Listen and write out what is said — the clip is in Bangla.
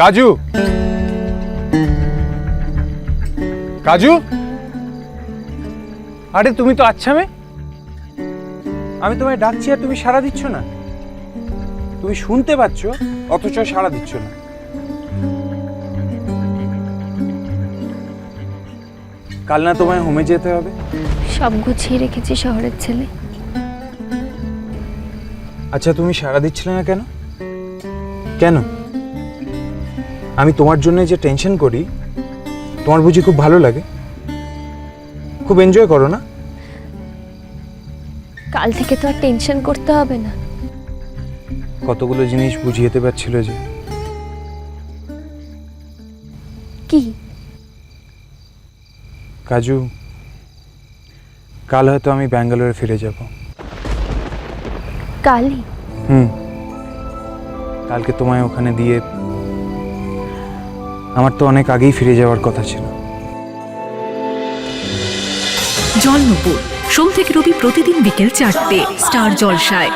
কাজু? কাজু? আরে তুমি তো আচ্ছা মে আমি তোমায় ডাকছি আর তুমি সাড়া দিচ্ছ না। তুমি শুনতে পাচ্ছ অথচ সাড়া দিচ্ছ না। কাল না তোমায় হোমে যেতে হবে? সব গুছিয়ে রেখেছি শহরের ছেলে। আচ্ছা তুমি সাড়া দিচ্ছিলে না কেন? কেন? আমি তোমার জন্য যে টেনশন করি তোমার বুঝি খুব ভালো লাগে। খুব এনজয় করো না? কাল থেকে তো আর টেনশন করতে হবে না। কতগুলো জিনিস বুঝিয়েতে পারছিল যে। কি? কাজু কাল হয়তো আমি ব্যাঙ্গালোরে ফিরে যাব। কালই? হুম। কালকে তোমায় ওখানে দিয়ে আমার তো অনেক আগেই ফিরে যাওয়ার কথা ছিল। জল নূপুর সোম থেকে রবি প্রতিদিন বিকেল চারটে, স্টার জলসায়।